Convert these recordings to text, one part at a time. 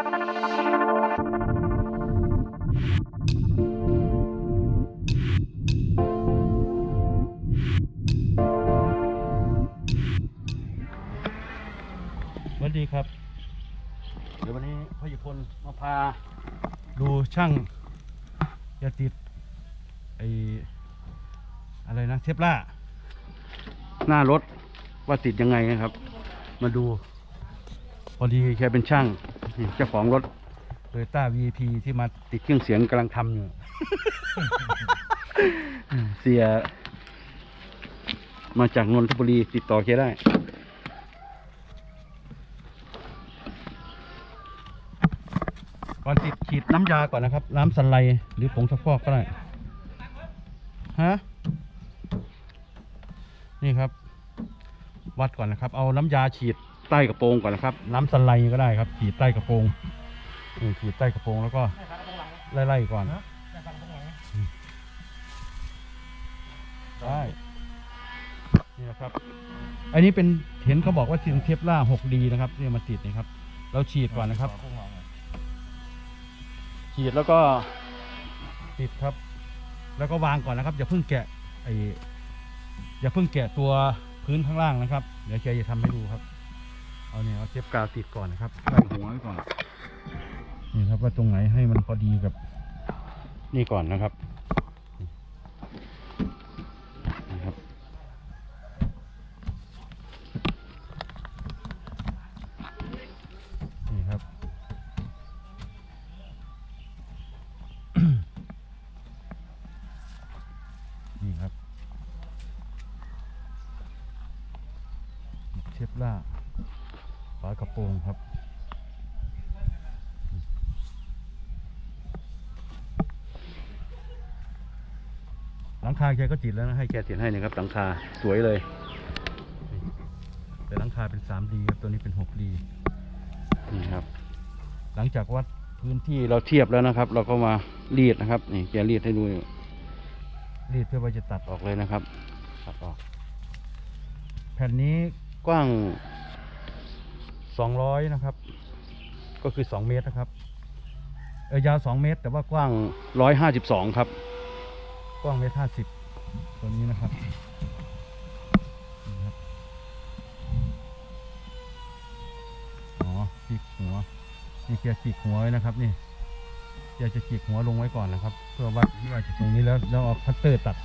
สวัสดีครับ เดี๋ยววันนี้พ่อหยิพลมาพาดูช่างจะติดไออะไรนะเทปล่าหน้ารถว่าติดยังไงนะครับ มาดู พอดีแกเป็นช่าง นี่เจ้าของรถโตโยต้า VIP ที่มาติดเครื่องเสียงกำลังทำอยู่ เสีย มาจากนนทบุรีติดต่อแกได้ ก่อนติดฉีดน้ำยาก่อนนะครับ น้ำสันไลหรือผงซักฟอกก็ได้ ฮะ นี่ครับ วัดก่อนนะครับ เอาน้ำยาฉีด ใต้กระโปรงก่อนนะครับ น้ำสันไลก็ได้ครับฉีดใต้กระโปรงนี่ฉีดใต้กระโปรงแล้วก็ไล่ๆก่อนได้นี่นะครับ อันนี้เป็นเห็นเขาบอกว่าซินเทปล่า 6D นะครับเนี่ยมาติดนี่ครับ เราฉีดก่อนนะครับ ฉีดแล้วก็ติดครับ แล้วก็วางก่อนนะครับ อย่าเพิ่งแกะไออย่าเพิ่งแกะตัวพื้นข้างล่างนะครับ เดี๋ยวเจจะทำให้ดูครับ เอาเนี่ยเอาเทปกาวติดก่อนนะครับใส่หัวไว้ก่อนนี่ครับว่าตรงไหนให้มันพอดีกับ นี่ก่อนนะครับนี่ครับ นี่ครับ นี่ครับเทปล่าฝา กระโปรงครับหลังคาแกก็ติดแล้วนะให้แกติดให้นะครับหลังคาสวยเลย แต่หลังคาเป็น 3D ครับตัวนี้เป็น 6D นี่ครับ หลังจากวัดพื้นที่เราเทียบแล้วนะครับ เราก็มารีดนะครับนี่แกรีดให้ดูรีดเพื่อว่าจะตัดออกเลยนะครับ ตัดออก แผ่นนี้กว้าง 200 นะครับ ก็คือ 2 เมตรนะครับเออยาว 2 เมตร แต่ว่ากว้าง 152 ครับ กว้างเมตรห้าสิบตัวนี้นะครับนี่ครับอ๋อฉีกหัวนี่เกียร์ฉีกหัวไว้นะครับ นี่เกียร์จะฉีกหัวลงไว้ก่อนนะครับ เพื่อวัดที่ว่าตรงนี้แล้วแล้วเอาคัตเตอร์ตัด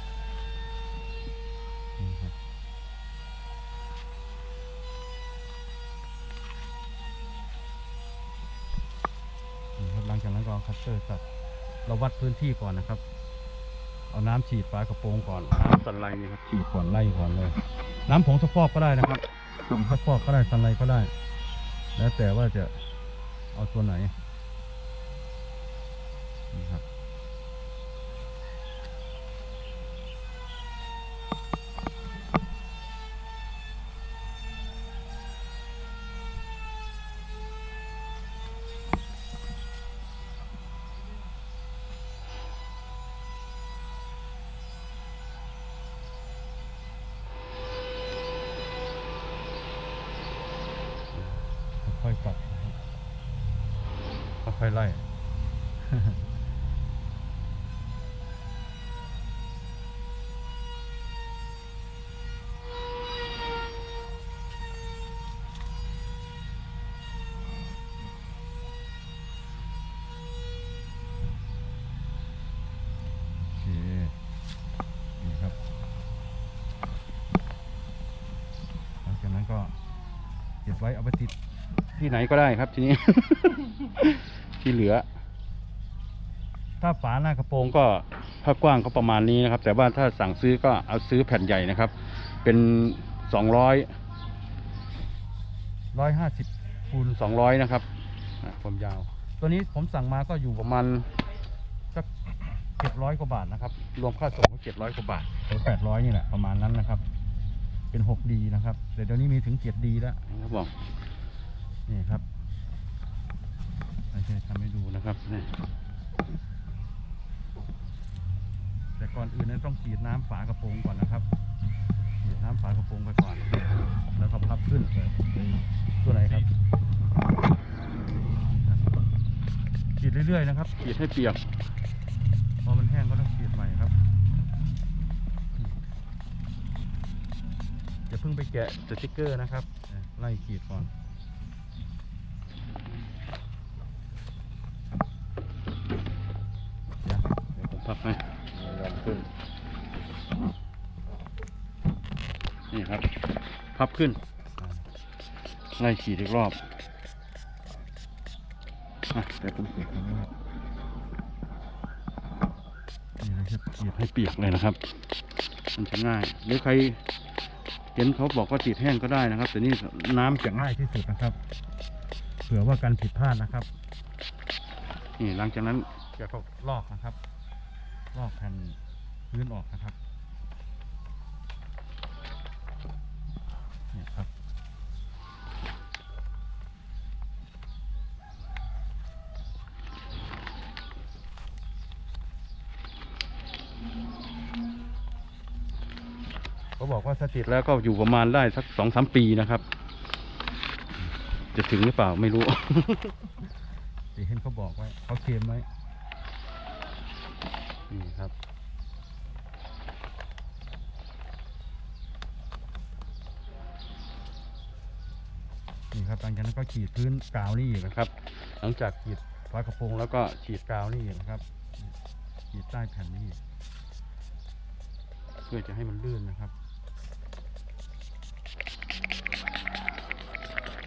ครับหลังจากนั้นก็เอาคัตเตอร์ตัดเราวัดพื้นที่ก่อนนะครับ เอาน้ำฉีดฝากระโปรงก่อนน้ำสันไลนี่ครับฉีดก่อนไล่ก่อนเลย น้ำผงซักฟอกก็ได้นะครับผงซักฟอกก็ได้สันไลก็ได้ แล้วแต่ว่าจะเอาตัวไหนนี่ ค่อยไล่โอเคนี่ครับหลังจากนั้นก็เก็บไว้เอาไปติดที่ไหนก็ได้ครับทีนี้ ที่เหลือ ถ้าฝาหน้ากระโปรงก็ถ้ากว้างก็ประมาณนี้นะครับ แต่ว่าถ้าสั่งซื้อก็เอาซื้อแผ่นใหญ่นะครับ เป็นสองร้อยร้อยห้าสิบคูณสองร้อยนะครับอะความยาว ตัวนี้ผมสั่งมาก็อยู่ประมาณสักเจ็ดร้อยกว่าบาทนะครับ รวมค่าส่งก็เจ็ดร้อยกว่าบาทถึงแปดร้อยนี่แหละประมาณนั้นนะครับ เป็น 6D นะครับแต่เดี๋ยวนี้มีถึง 7D แล้วนะครับบอกนี่ครับ โอเคทำให้ดูนะครับนี่แต่ก่อนอื่นนั้นต้องฉีดน้ำฝากระโปรงก่อนนะครับฉีดน้ำฝากระโปรงไปก่อน แล้วก็พับขึ้นตัวไหนครับนี่ครับเรื่อยๆนะครับขีดให้เปียกพอมันแห้งก็ต้องขีดใหม่ครับอย่าเพิ่งไปแกะสติ๊กเกอร์นะครับเอ่อไล่ขีดก่อน เดี๋ยวเดี๋ยวผมพับให้ แรง ขึ้น นี่ครับ พับขึ้นไล่ขีดอีกรอบอะเดี๋ยวผมเปียกนี่นะครับขีดให้เปียกเลยนะครับ มันจะง่ายหรือใครเห็นเขาบอกว่าติดแห้งก็ได้นะครับ แต่นี่น้ำจะง่ายที่สุดนะครับ เผื่อว่าการผิดพลาดนะครับ นี่หลังจากนั้นจะก็ลอกนะครับ ลอกแผ่น พื้นออกนะครับเนี่ยครับเขาบอกว่าถ้าติดแล้วก็อยู่ประมาณได้สักสองสามปีนะครับ จะถึงหรือเปล่าไม่รู้ตีเห็นเขาบอกไว้เขาเคลมไว้นี่ครับ ครับหลังจากนั้นก็ฉีดพื้นกาวนี่อีกนะครับ หลังจากฉีดฝากระโปรงแล้วก็ฉีดกาวนี่อีกนะครับ ฉีดใต้แผ่นนี่เพื่อจะให้มันลื่นนะครับ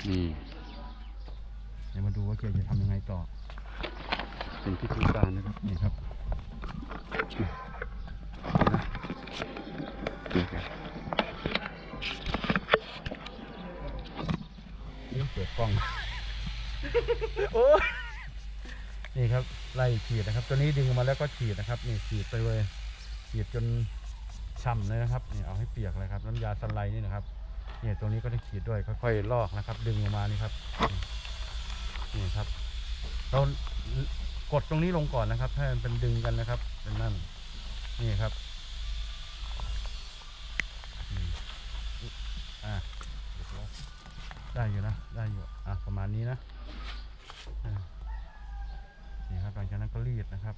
นี่เดี๋ยวมาดูว่าเกียร์จะทำยังไงต่อ เป็นพิธีการนะครับนี่ครับ โอ้นี่ครับไล่ฉีดนะครับ ตัวนี้ดึงมาแล้วก็ฉีดนะครับนี่ฉีดไปเลยฉีดจนช่ำเลยนะครับนี่เอาให้เปียกเลยครับ น้ำยาสไลด์นี่นะครับเนี่ยตัวนี้ก็ได้ขีดด้วยค่อยๆลอกนะครับ ดึงออกมานี่ครับนี่ครับ เรากดตรงนี้ลงก่อนนะครับให้มันเป็นดึงกันนะครับเป็นนั่นนี่ครับอะเรียบร้อยได้อยู่นะได้อยู่อะประมาณนี้นะนี่ครับ ห ลังจากนั้นก็รีดนะครับ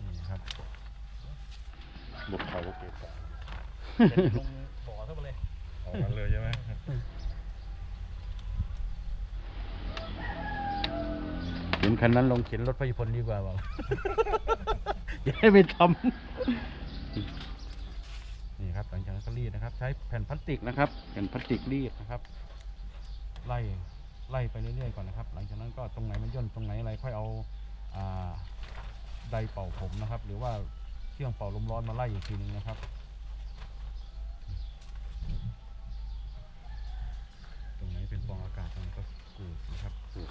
นี่ครับบุกเขาบุกเกตลงบ่อเข้าไปเลยเอางั้นเลยใช่ไหมเห็นคันนั้นลงเข็นรถพยาพลดีกว่าเปล่าอย่าให้ไปทำนี่ครับหลังจากนั้นก็รีดนะครับ ใช้แผ่นพลาสติกนะครับ แผ่นพลาสติกรีดนะครับไล่ ไปเรื่อยๆก่อนนะครับ หลังจากนั้นก็ตรงไหนมันย่นตรงไหนอะไรค่อยเอาอ่าไดเป่าผมนะครับ หรือว่าเครื่องเป่าลมร้อนมาไล่อีกทีนึงนะครับตรงไหนเป็นฟองอากาศตรงนั้นก็กูดนะครับกูด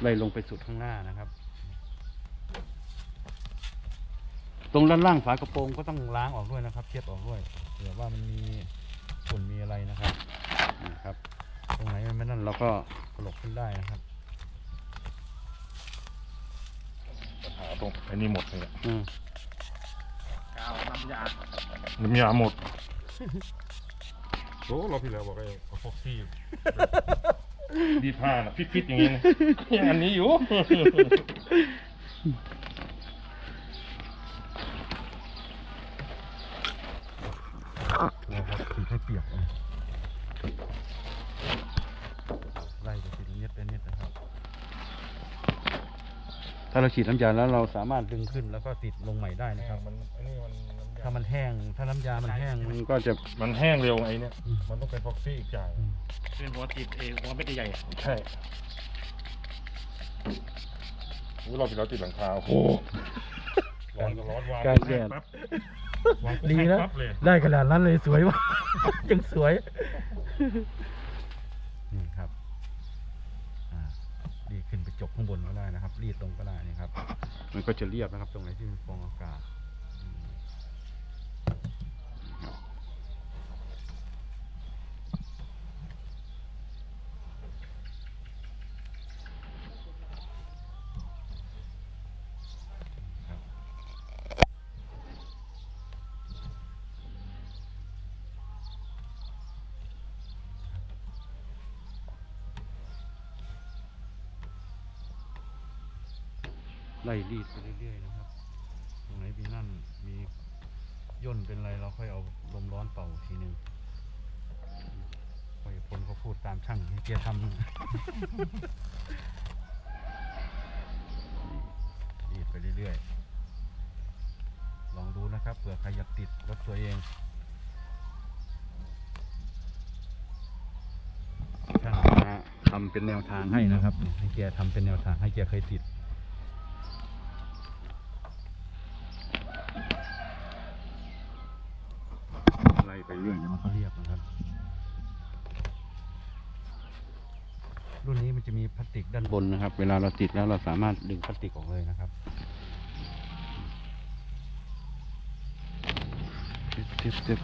ไล่ลงไปสุดข้างหน้านะครับ ตรงด้านล่างฝากระโปรงก็ต้องล้างออกด้วยนะครับเช็ดออกด้วยเผื่อว่ามันมีฝุ่นมีอะไรนะครับ นี่ครับ ตรงไหนมันไม่นั่นเราก็กระลกขึ้นได้นะครับปัญหาตรงไอ้นี่หมดเลยอะอืมกาวน้ำยาน้ำยาหมด โอ้เราพี่แล้วบอกไอ้เอาฟอกซี่ดีผ้าน่ะฟิตๆอย่างนี้นะยังอันนี้อยู่ ถ้าเราฉีดน้ำยาแล้วเราสามารถดึงขึ้นแล้วก็ติดลงใหม่ได้นะครับ มันไอ้นี่มันน้ำยาถ้ามันแห้ง ถ้าน้ำยามันแห้งมันก็จะ มันแห้งเร็วไอ้เนี่ยอืมมันต้องเป็นฟอกซี่อีกอย่างเป็นหัวติดเอหัวเม็ดใหญ่อะใช่อู้เราไปเราติดหลังคาโอ้โหร้อนก็ร้อนวางการแดด ปั๊บดีนะปั๊บเลยได้ขนาดนั้นเลยสวยว่ะยังสวย นี่ครับ อ่ารีดขึ้นไป จบข้างบนก็ได้นะครับ รีดลงก็ได้นี่ครับ มันก็จะเรียบนะครับ ตรงไหนที่มีฟองอากาศอืมครับ ไล่รีดไปเรื่อยๆนะครับ ตรงไหนมีนั่นมีย่นเป็นไรเราค่อยเอาลมร้อนเป่าทีหนึ่งค่อยพลเขาพูดตามช่างให้เกียร์ทำรีดไปเรื่อยๆ ลองดูนะครับเผื่อใครอยากติดรถตัวเองช่างทำเป็นแนวทางให้นะครับให้แกทำเป็นแนวทางให้แกเคยติด ไล่ไปเรื่อยเดี๋ยวมันก็เรียบนะครับ รุ่นนี้มันจะมีพลาสติกด้า นบนนะครับ เวลาเราติดแล้วเราสามารถดึงพลาสติกออกเลยนะครับตึ๊บตึ๊บตึ๊บ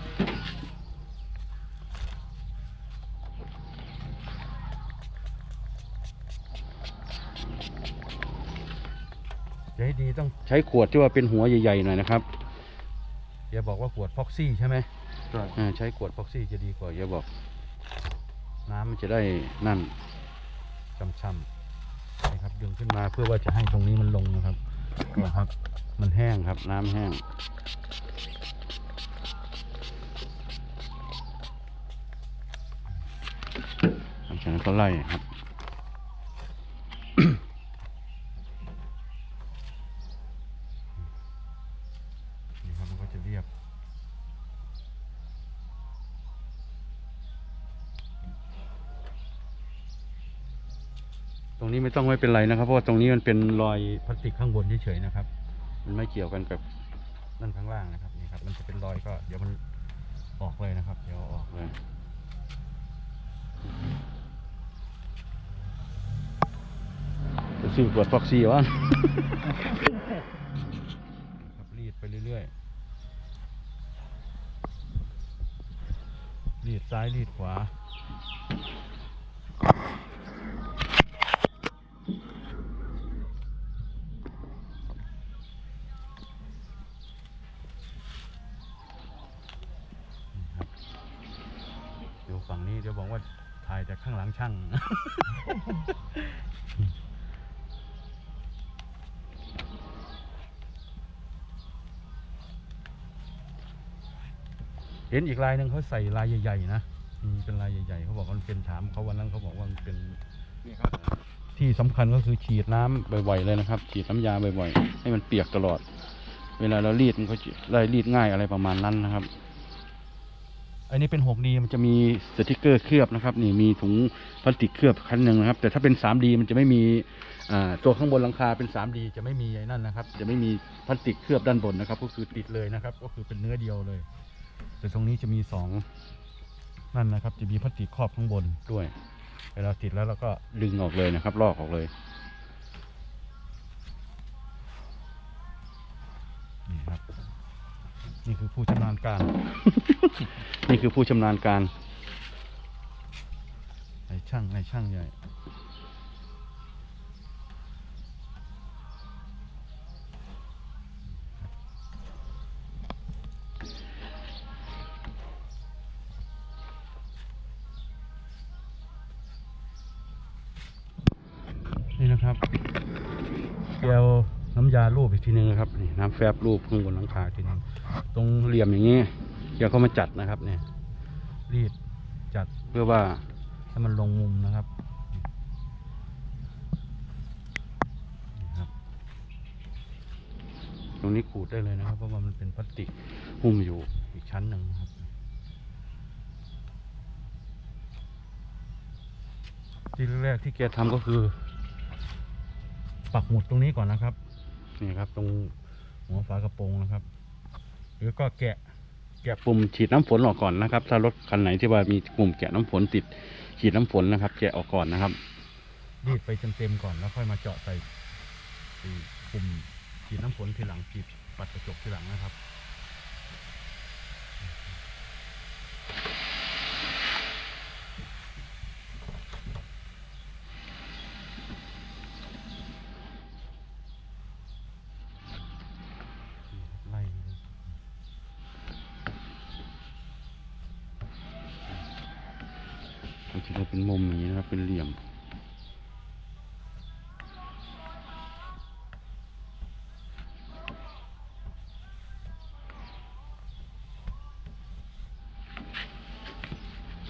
จะให้ดีต้องใช้ขวดที่ว่าเป็นหัวใหญ่ๆหน่อยนะครับอย่าบอกว่าขวดฟ็อกซี่ใช่ไหมใช่อ่าใช้ขวดฟ็อกซี่จะดีกว่าอย่าบอก น้ำมันจะได้นั่นช่ำๆนะครับ ดึงขึ้นมาเพื่อว่าจะให้ตรงนี้มันลงนะครับนะครับ มันแห้งครับน้ำแห้งหลังจากนั้นก็ไล่ครับนี่ครับมันก็จะเรียบ รงนี้ไม่ต้องไม่เป็นไรนะครับ เพราะว่าตรงนี้มันเป็นรอยพลาสติกข้างบนเฉยๆนะครับ มันไม่เกี่ยวกันกับนั่นข้างล่างนะครับนี่ครับมันจะเป็นรอยก็เดี๋ยวมันออกเลยนะครับ เดี๋ยวออกเลยจะซื้อขวดฟอกซี่วะครับรีดไปเรื่อยๆรีดซ้ายรีดขวา ครับเดี๋ยวฝั่งนี้เดี๋ยวบอกว่าถ่ายจาก ข้างหลังช่าง เห็นอีกลายหนึ่งเขาใส่ลายใหญ่ๆนะมีเป็นลายใหญ่ๆเขาบอกว่ามันเป็นถามเขาวันนั้นเขาบอกว่ามันเป็นนี่ครับที่สำคัญก็คือฉีดน้ำบ่อยๆเลยนะครับ ฉีดน้ำยาบ่อยๆ ให้มันเปียกตลอด เวลาเรารีดมันก็จะไล่รีดง่ายอะไรประมาณนั้นนะครับ อันนี้เป็น 6D มันจะมีสติกเกอร์เคลือบนะครับ นี่มีถุงพลาสติกเคลือบคันหนึ่งนะครับ แต่ถ้าเป็น 3D มันจะไม่มีตัวข้างบนหลังคาเป็น 3D จะไม่มีไอ้นั่นนะครับ จะไม่มีพลาสติกเคลือบด้านบนนะครับ ก็คือติดเลยนะครับ ก็คือเป็นเนื้อเดียวเลย แต่ตรงนี้จะมีสองนั่นนะครับ จะมีพลาสติกครอบข้างบนด้วยเวลาติดแล้วเราก็ดึงออกเลยนะครับ ลอกออกเลยนี่ครับ นี่คือผู้ชำนาญการ นี่คือผู้ชำนาญการไอ้ช่างไอ้ช่างใหญ่นี่นะครับเกี่ยวน้ำยารูปอีกทีนึงนะครับ นี่น้ำแฟบรูปข้างบนหลังคาอีกทีนึง ตรงเหลี่ยมอย่างนี้เกี่ยวเขามาจัดนะครับเนี่ยรีดจัดเพื่อว่าให้มันลงมุมนะครับตรงนี้ขูดได้เลยนะครับ เพราะว่ามันเป็นพลาสติกหุ้มอยู่อีกชั้นหนึ่งครับ ที่แรกที่แกทำก็คือ ปักหมุดตรงนี้ก่อนนะครับ นี่ครับ ตรงหัวฝากระโปรงนะครับ หรือก็แกะแกะปุ่มฉีดน้ำฝนออกก่อนนะครับ ถ้ารถคันไหนที่ว่ามีปุ่มแกะน้ำฝนติดฉีดน้ำฝนนะครับ แกะออกก่อนนะครับรีดไปเต็มๆก่อนแล้วค่อยมาเจาะใส่ไอ้ปุ่มฉีดน้ำฝนทีหลังฉีดปัดกระจกทีหลังนะครับ ไล่เลยมันจะได้เป็นมุมอย่างนี้นะครับ เป็นเหลี่ยม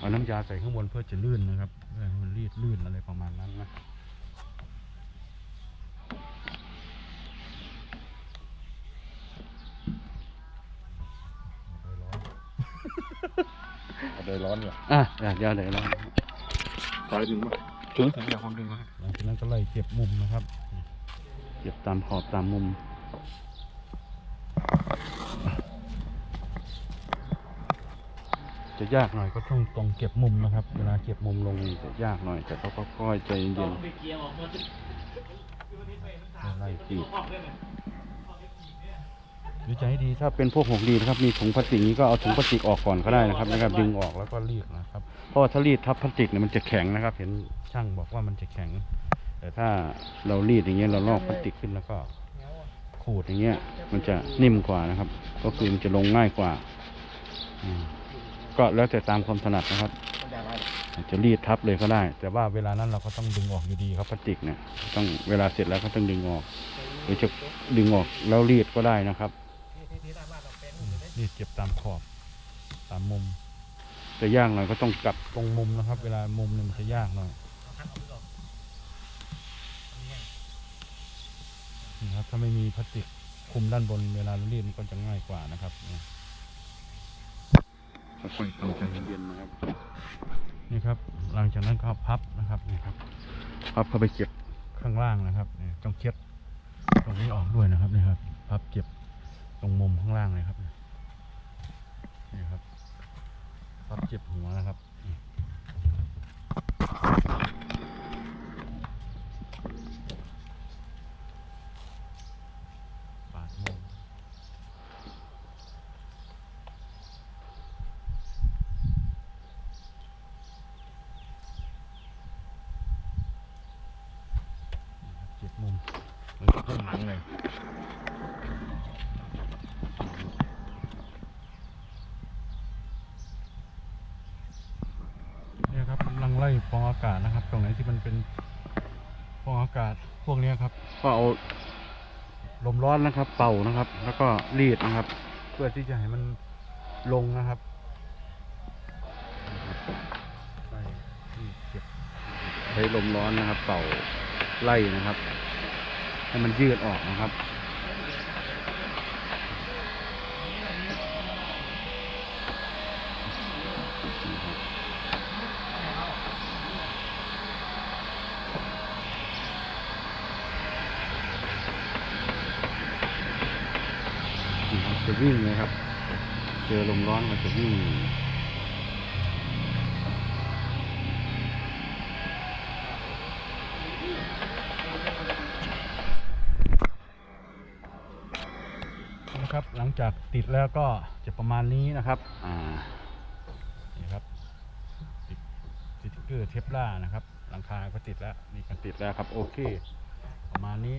เอาน้ำยาใส่ข้างบนเพื่อจะลื่นนะครับเพื่อให้มันรีดลื่นอะไรประมาณนั้นนะเอาเลยร้อนเนี่ยอะอยากยาไหนแล้วสายถึงมั้ยถึงถึงเดี๋ยวความดึงมาหลังจากนั้นก็ไล่เก็บมุมนะครับ เก็บตามขอบตามมุม จะยากหน่อยก็ต้องตรงเก็บมุมนะครับ เวลาเก็บมุมลงนี่จะยากหน่อย แต่เขาก็ค่อยใจเย็นไปเกียร์ออกมาจะๆไล่ตีดดูใจให้ดีถ้าเป็นพวกหกดีนะครับ มีถุงพลาสติกนี้ก็เอาถุงพลาสติกออกก่อนก็ได้นะครับนะครับดึงออกแล้วก็รีดนะครับเพราะว่าถ้ารีดทับพลาสติกเนี่ยมันจะแข็งนะครับ เห็นช่างบอกว่ามันจะแข็ง แต่ถ้าเรารีดอย่างเงี้ยเราลอกพลาสติกขึ้นแล้วก็ขูดอย่างเงี้ย มันจะนิ่มกว่านะครับ ก็คือมันจะลงง่ายกว่าอืม ก็แล้วแต่ตามความถนัดนะครับอาจจะรีดทับเลยก็ได้ แต่ว่าเวลานั้นเราก็ต้องดึงออกอยู่ดีครับพลาสติกเนี่ยต้องเวลาเสร็จแล้วก็ต้องดึงออกหรือจะดึงออกแล้วรีดก็ได้นะครับรีดเก็บตามขอบตามมุมจะยากหน่อยก็ต้องกลับตรงมุมนะครับ เวลามุมเนี่ยมันจะยากหน่อยนะครับถ้าไม่มีพลาสติกคุมด้านบนเวลาเรารีดมันก็จะง่ายกว่านะครับ ค่อยๆทำใจเย็นๆนะครับ นี่ครับ หลังจากนั้นก็พับนะครับนี่ครับพับเข้าไปเก็บข้างล่างนะครับนี่ต้องเช็ดตรงนี้ออกด้วยนะครับนี่ครับ พับเก็บตรงมุมข้างล่างเลยครับนี่ครับพับเก็บหัวนะครับนี่ปาดมุมเก็บมุมแล้วก็ต้นหลังเลย เนี่ยครับกำลังไล่ ฟองอากาศนะครับ ตรงไหนที่มันเป็นฟองอากาศพวกเนี้ยครับ ก็เอาลมร้อนนะครับ เป่านะครับ แล้วก็รีดนะครับ เพื่อที่จะให้มันลงนะครับไล่รีดเก็บใช้ลมร้อนนะครับ เป่าไล่นะครับ ให้มันยืดออกนะครับ จะวิ่งเลยครับ เจอลมร้อนมันจะวิ่งนะครับหลังจากติดแล้วก็จะประมาณนี้นะครับอ่านี่ครับติดสติ๊กเกอร์เทปล่านะครับ หลังคาก็ติดแล้วนี่ก็ติดแล้วครับ โอเค ประมาณนี้